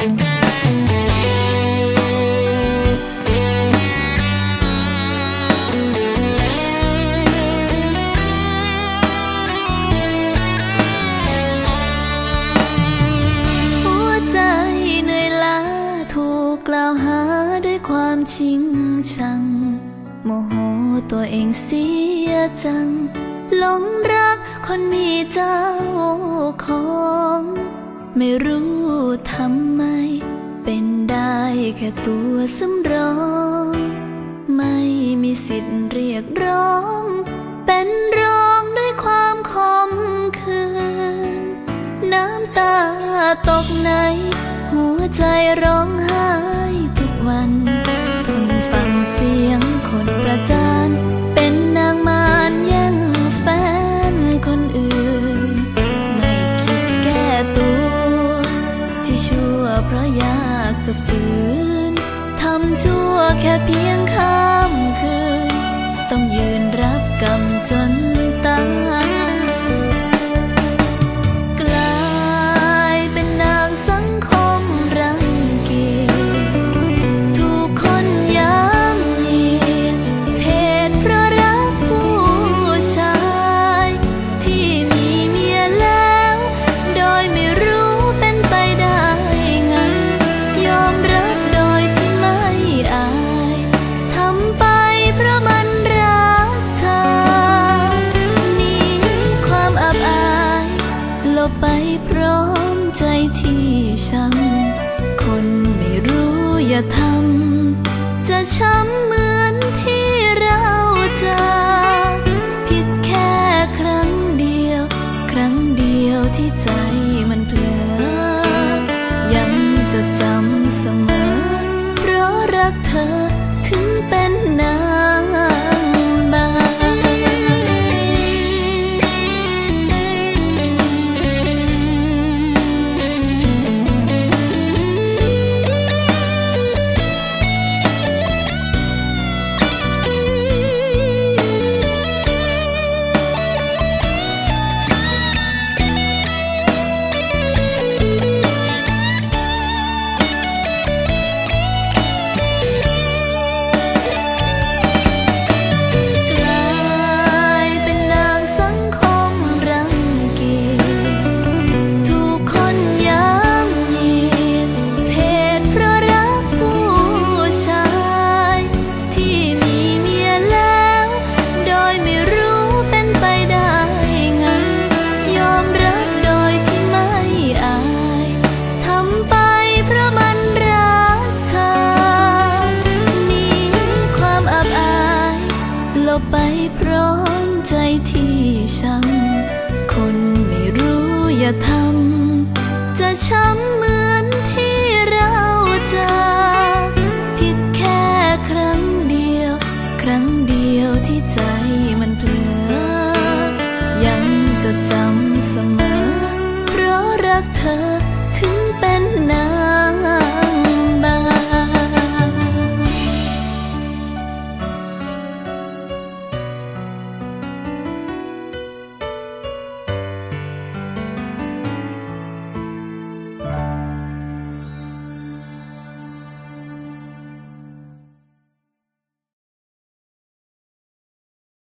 ล้าถูกกล่าวหาด้วยความชิงชัง โมโหตัวเองเสียจังหลงรักคนมีเจ้าของ ไม่รู้ทำไม เป็นได้แค่ตัวสำรอง ไม่มีสิทธิ์เรียกร้อง เป็นรองด้วยความคมคืน น้ำตาตกใน หัวใจร้องไห้ ฝืน ทำชั่วแค่เพียงข้ามคืน ต้องยืนรับกรรมจน ไปพร้อมใจที่ช้ำคนไม่รู้อย่าทำจะช้ำเหมือนที่เราจะผิดแค่ครั้งเดียว ครั้งเดียวที่จะ ไปพร้อมใจที่ช้ำคนไม่รู้อย่าทำจะช้ำ